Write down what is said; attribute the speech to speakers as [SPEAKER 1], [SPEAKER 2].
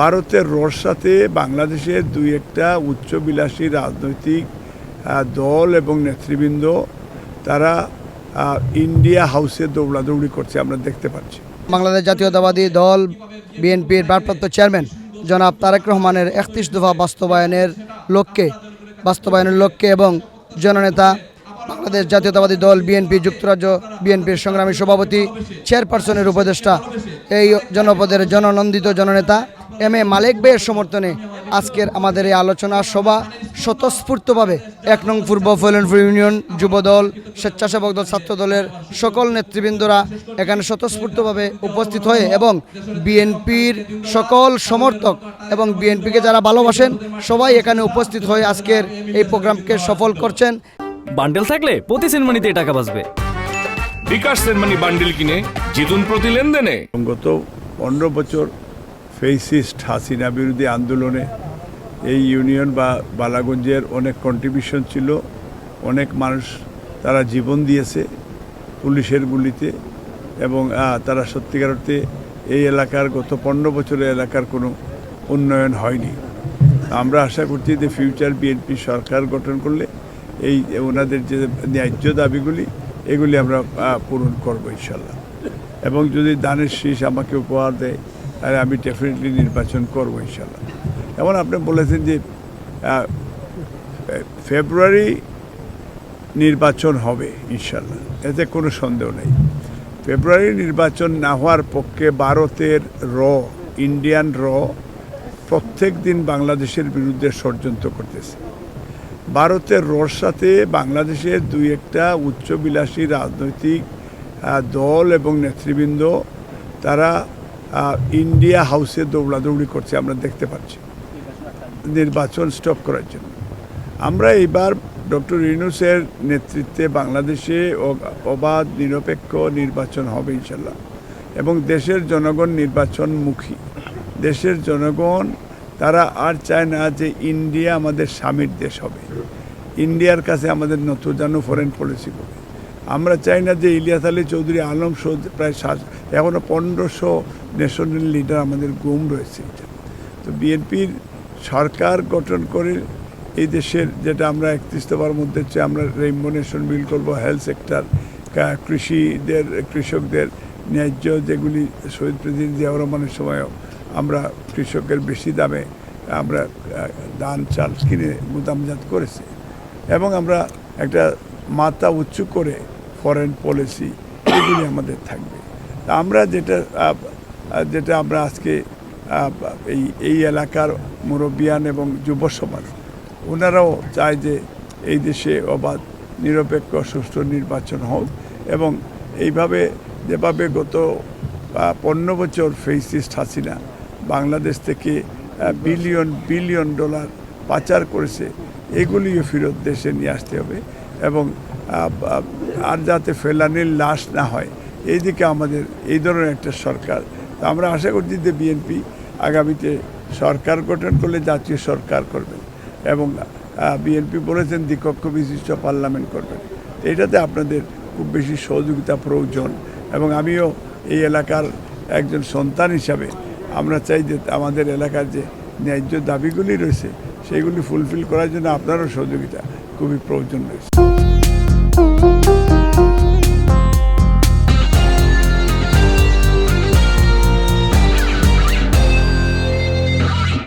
[SPEAKER 1] ভারতের রোর সাথে বাংলাদেশের দুই একটা উচ্চবিলাসী রাজনৈতিক দল এবং নেতৃবৃন্দ, তারা ইন্ডিয়া হাউসে দৌড়াদৌড়ি করছে, আমরা দেখতে পাচ্ছি।
[SPEAKER 2] বাংলাদেশ জাতীয়তাবাদী দল, বিএনপির ভারপ্রাপ্ত চেয়ারম্যান, জনাব তারেক রহমানের একত্রিশ দফা বাস্তবায়নের লক্ষ্যে বাস্তবায়নের লক্ষ্যে এবং জননেতা, বাংলাদেশ জাতীয়তাবাদী দল, বিএনপি, যুক্তরাজ্য বিএনপির সংগ্রামী সভাপতি, চেয়ারপারসনের উপদেষ্টা, এই জনপদের জননন্দিত জননেতা এম এ মালেক বেয়ের সমর্থনে আজকের আমাদের এই আলোচনা সভা স্বতঃস্ফূর্তভাবে এক নং পূর্ব ফৈলনপুর ইউনিয়ন যুবদল স্বেচ্ছাসেবক দল ছাত্র দলের সকল নেতৃবৃন্দরা এখানে স্বতঃস্ফূর্তভাবে উপস্থিত হয়ে এবং বিএনপির সকল সমর্থক এবং বিএনপিকে যারা ভালোবাসেন সবাই এখানে উপস্থিত হয়ে আজকের এই প্রোগ্রামকে সফল করছেন।
[SPEAKER 3] বান্ডেল থাকলে প্রতি সিনেমানিতে টাকা বাঁচবে।
[SPEAKER 4] বিকাশ সেনমানি বান্ডিল কিনে জিতুন প্রতি লেনদেনে।
[SPEAKER 1] গত পনেরো বছর ফেসিস্ট হাসিনা বিরোধী আন্দোলনে এই ইউনিয়ন বা বালাগঞ্জের অনেক কন্ট্রিবিউশন ছিল, অনেক মানুষ তারা জীবন দিয়েছে পুলিশের গুলিতে এবং তারা সত্যিকার অর্থে এই এলাকার গত পনেরো বছরের এলাকার কোনো উন্নয়ন হয়নি। আমরা আশা করছি যে ফিউচার বিএনপি সরকার গঠন করলে এই ওনাদের যে ন্যায্য দাবিগুলি, এগুলি আমরা পূরণ করব ইনশাল্লাহ। এবং যদি দানের শীষ আমাকে উপহার দেয় তাহলে আমি ডেফিনেটলি নির্বাচন করব ইনশাল্লাহ। এমন আপনি বলেছেন যে ফেব্রুয়ারি নির্বাচন হবে ইনশাল্লাহ, এতে কোনো সন্দেহ নেই। ফেব্রুয়ারি নির্বাচন না হওয়ার পক্ষে ভারতের র, ইন্ডিয়ান র প্রত্যেক দিন বাংলাদেশের বিরুদ্ধে ষড়যন্ত্র করতেছে। ভারতের রোর সাথে বাংলাদেশের দুই একটা উচ্চবিলাসী রাজনৈতিক দল এবং নেতৃবৃন্দ, তারা ইন্ডিয়া হাউসে দৌড়াদৌড়ি করছে, আমরা দেখতে পাচ্ছি। নির্বাচন স্টপ করার জন্য। আমরা এইবার ডক্টর ইউনুসের নেতৃত্বে বাংলাদেশে অবাধ, নিরপেক্ষ নির্বাচন হবে ইনশাল্লাহ এবং দেশের জনগণ নির্বাচনমুখী। দেশের জনগণ, তারা আর চায় না যে ইন্ডিয়া আমাদের স্বামীর দেশ হবে। ইন্ডিয়ার কাছে আমাদের নতুন ফরেন পলিসি হবে। আমরা চাই না যে ইলিয়াস আলী চৌধুরী আলম সৌদ প্রায় সাত এখনও পনেরোশো ন্যাশনাল লিডার আমাদের গুম রয়েছে তো বিএনপির সরকার গঠন করে এই দেশের যেটা আমরা একত্রিশ দফার মধ্যে হচ্ছে আমরা রেইনবো নেশন বিল করব হেলথ সেক্টর কৃষিদের, কৃষকদের ন্যায্য যেগুলি শহীদ প্রেসিডেন্ট জিয়াউর রহমানের সময়ও আমরা কৃষকের বেশি দামে আমরা ধান, চাল কিনে গুদামজাত করেছি। এবং আমরা একটা মাথা উঁচু করে ফরেন পলিসি এগুলি আমাদের থাকবে। আমরা যেটা যেটা আমরা আজকে এই এই এলাকার মুরব্বিয়ান এবং যুব সমাজ ওনারাও চায় যে এই দেশে অবাধ, নিরপেক্ষ, সুষ্ঠু নির্বাচন হোক এবং এইভাবে যেভাবে গত পনেরো বছর ফেসিস্ট হাসিনা বাংলাদেশ থেকে বিলিয়ন বিলিয়ন ডলার পাচার করেছে, এগুলিও ফেরত দেশে নিয়ে আসতে হবে এবং আর যাতে ফেলানির লাশ না হয়, এইদিকে আমাদের, এই ধরনের একটা সরকার তো আমরা আশা করছি যে বিএনপি আগামীতে সরকার গঠন করলে জাতীয় সরকার করবেন এবং বিএনপি বলেছেন দ্বিকক্ষ বিশিষ্ট পার্লামেন্ট করবেন এটাতে আপনাদের খুব বেশি সহযোগিতা, প্রয়োজন এবং আমিও এই এলাকার একজন সন্তান হিসাবে আমরা চাই যে আমাদের এলাকার যে ন্যায্য দাবিগুলি রয়েছে সেইগুলি ফুলফিল করার জন্য আপনারও সহযোগিতা খুবই প্রয়োজন রয়েছে।